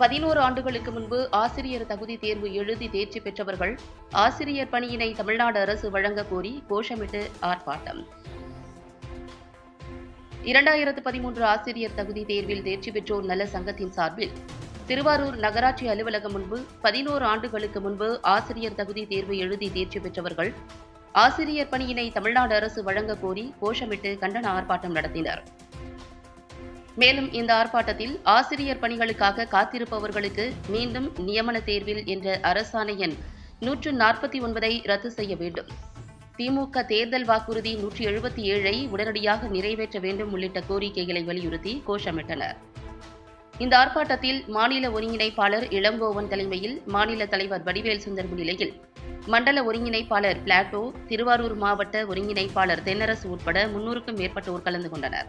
பதினோரு ஆண்டுகளுக்கு முன்பு ஆசிரியர் தகுதி தேர்வு எழுதி தேர்ச்சி பெற்றவர்கள் ஆசிரியர் பணியினை தமிழ்நாடு அரசு வழங்க கோரி கோஷமிட்டு ஆர்ப்பாட்டம். இரண்டாயிரத்து பதிமூன்று ஆசிரியர் தகுதி தேர்வில் தேர்ச்சி பெற்றோர் நல சங்கத்தின் சார்பில் திருவாரூர் நகராட்சி அலுவலகம் முன்பு பதினோரு ஆண்டுகளுக்கு முன்பு ஆசிரியர் தகுதி தேர்வு எழுதி தேர்ச்சி பெற்றவர்கள் ஆசிரியர் பணியினை தமிழ்நாடு அரசு வழங்க கோரி கோஷமிட்டு கண்டன ஆர்ப்பாட்டம் நடத்தினர். மேலும் இந்த ஆர்ப்பாட்டத்தில் ஆசிரியர் பணிகளுக்காக காத்திருப்பவர்களுக்கு மீண்டும் நியமன தேர்வில் என்ற அரசாணை எண் நூற்று நாற்பத்தி ஒன்பதை ரத்து செய்ய வேண்டும். திமுக தேர்தல் வாக்குறுதி நூற்றி எழுபத்தி ஏழை உடனடியாக நிறைவேற்ற வேண்டும் உள்ளிட்ட கோரிக்கைகளை வலியுறுத்தி கோஷமிட்டனர். இந்த ஆர்ப்பாட்டத்தில் மாநில ஒருங்கிணைப்பாளர் இளங்கோவன் தலைமையில் மாநில தலைவர் வடிவேல் சுந்தர் முன்னிலையில் மண்டல ஒருங்கிணைப்பாளர் பிளாட்டோ திருவாரூர் மாவட்ட ஒருங்கிணைப்பாளர் தென்னரசு உட்பட முன்னூறுக்கும் மேற்பட்டோர் கலந்து கொண்டனர்.